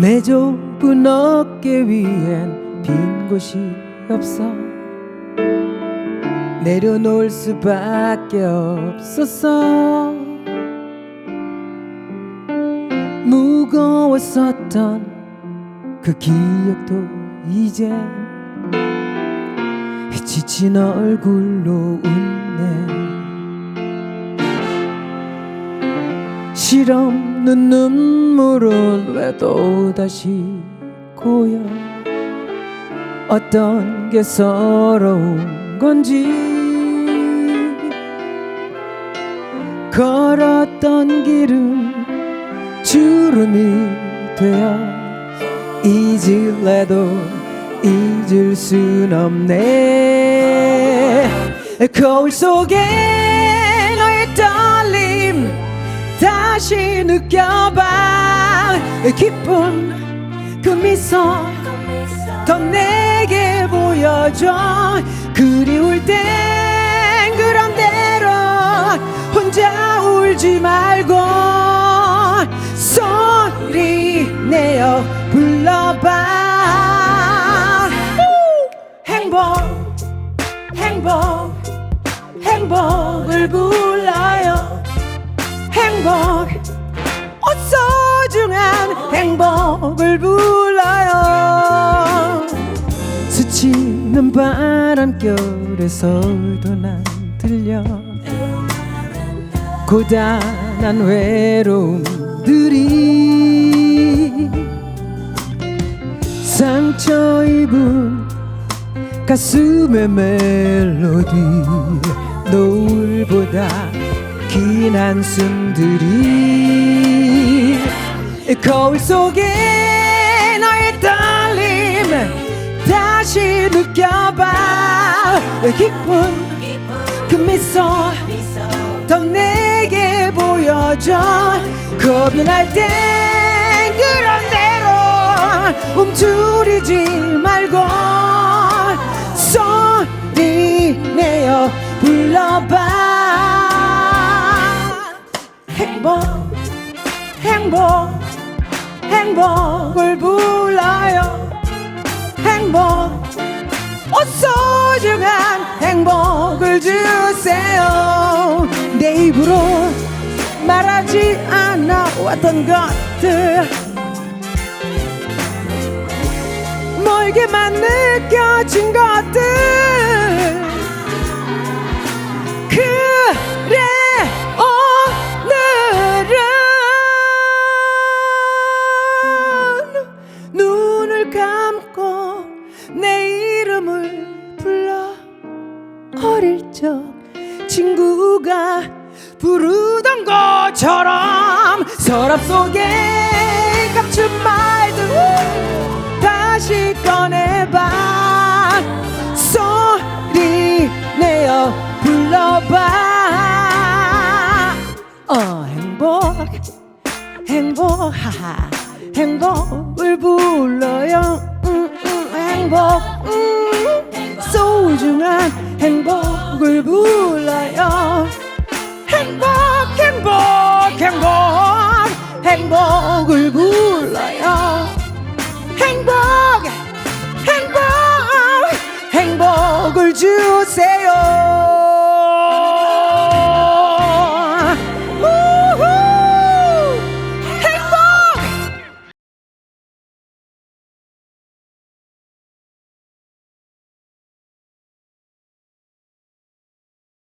내 좁은 어깨 위엔 빈 곳이 없어. 내려놓을 수밖에 없었어 무거웠었던 그 기억도 이제 지친 얼굴로 웃네. 실 없는 눈물은 왜 또다시 고여? 어떤 게 서러운 건지? 걸었던 길은 주름이 되어 잊을래도 잊을 순 없네. 거울 속에 다시 느껴봐. 기쁜 그 미소 더 내게 보여줘. 그리울 땐 그런 대로 혼자 울지 말고 소리 내어 불러봐. 행복 행복 행복을 불러요. 행복. 어, 소중한 행복을 불러요. 스치는 바람결에서도 난 들려. 고단한 외로움들이 상처 입은 가슴의 멜로디 노을보다 긴 한숨들이 거울 속에 너의 떨림 다시 느껴봐. 기쁜 그 미소 더 내게 보여줘. 겁이 날 땐 그런 대로 움츠리지 말고 소리 내어 불러봐. 행복 행복 행복을 불러요. 행복 어, 소중한 행복을 주세요. 내 입으로 말하지 않아 왔던 것들. 멀게만 느껴진 것들 어릴 적 친구가 부르던 것처럼 서랍 속에 감춘 말들 다시 꺼내봐. 소리 내어 불러봐. 어 행복 행복 하하. 행복을 불러요. 음, 음, 행복. 음, 소중한 행복을 불러요. 행복 행복 행복. 행복을 불러요. 행복 행복. 행복을 주세요